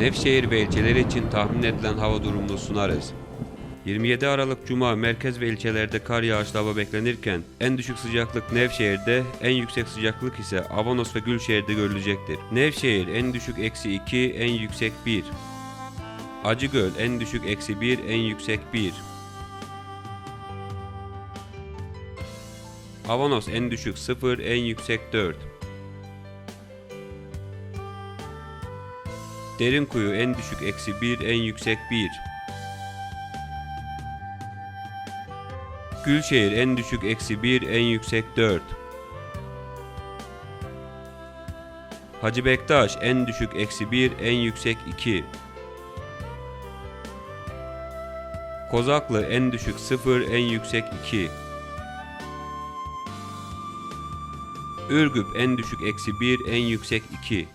Nevşehir ve ilçeleri için tahmin edilen hava durumunu sunarız. 27 Aralık Cuma merkez ve ilçelerde kar yağışlı hava beklenirken en düşük sıcaklık Nevşehir'de, en yüksek sıcaklık ise Avanos ve Gülşehir'de görülecektir. Nevşehir en düşük eksi 2, en yüksek 1. Acıgöl en düşük eksi 1, en yüksek 1. Avanos en düşük 0, en yüksek 4. Derinkuyu en düşük eksi 1, en yüksek 1. Gülşehir en düşük eksi 1, en yüksek 4. Hacı Bektaş en düşük eksi 1, en yüksek 2. Kozaklı en düşük 0, en yüksek 2. Ürgüp en düşük eksi 1, en yüksek 2.